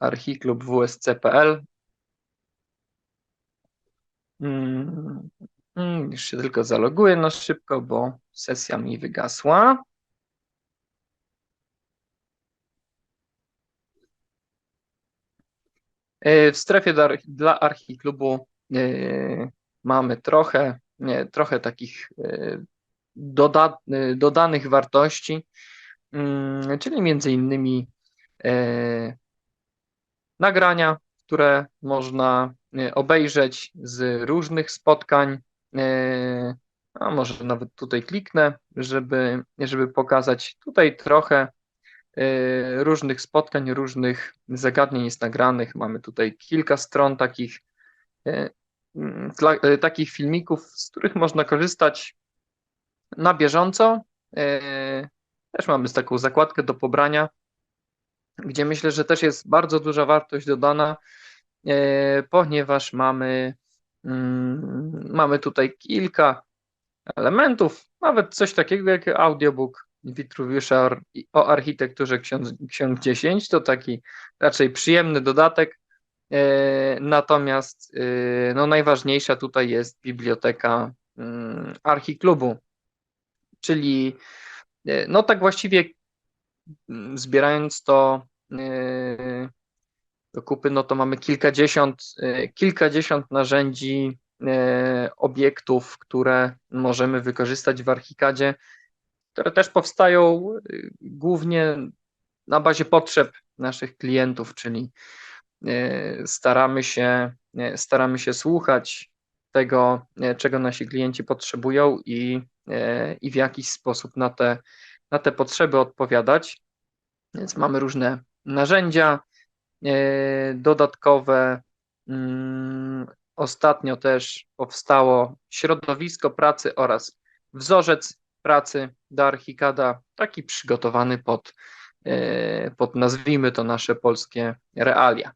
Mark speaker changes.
Speaker 1: archiklub wsc.pl. Mm, mm, Już się tylko zaloguję na szybko, bo sesja mi wygasła. E, W strefie dla, archi- dla archiklubu e, mamy trochę, nie, trochę takich e, doda, dodanych wartości, mm, czyli między innymi nagrania, które można e, obejrzeć z różnych spotkań. e, A może nawet tutaj kliknę, żeby, żeby pokazać tutaj trochę e, różnych spotkań, różnych zagadnień jest nagranych. Mamy tutaj kilka stron takich, takich filmików, z których można korzystać na bieżąco. Też mamy taką zakładkę do pobrania, gdzie myślę, że też jest bardzo duża wartość dodana, e, ponieważ mamy, mm, mamy tutaj kilka elementów, nawet coś takiego jak audiobook Witruwiusza o- architekturze ksiąg, ksiąg 10, to taki raczej przyjemny dodatek. E, Natomiast e, no, najważniejsza tutaj jest biblioteka mm, Archiklubu, czyli no tak właściwie mm, zbierając to do kupy, no to mamy kilkadziesiąt, e, kilkadziesiąt narzędzi, e, obiektów, które możemy wykorzystać w Archikadzie, które też powstają głównie na bazie potrzeb naszych klientów, czyli staramy się, staramy się słuchać tego, czego nasi klienci potrzebują i, i w jakiś sposób na te, na te potrzeby odpowiadać. Więc mamy różne narzędzia e, dodatkowe. Mm, Ostatnio też powstało środowisko pracy oraz wzorzec pracy do taki przygotowany pod, e, pod nazwijmy to nasze polskie realia.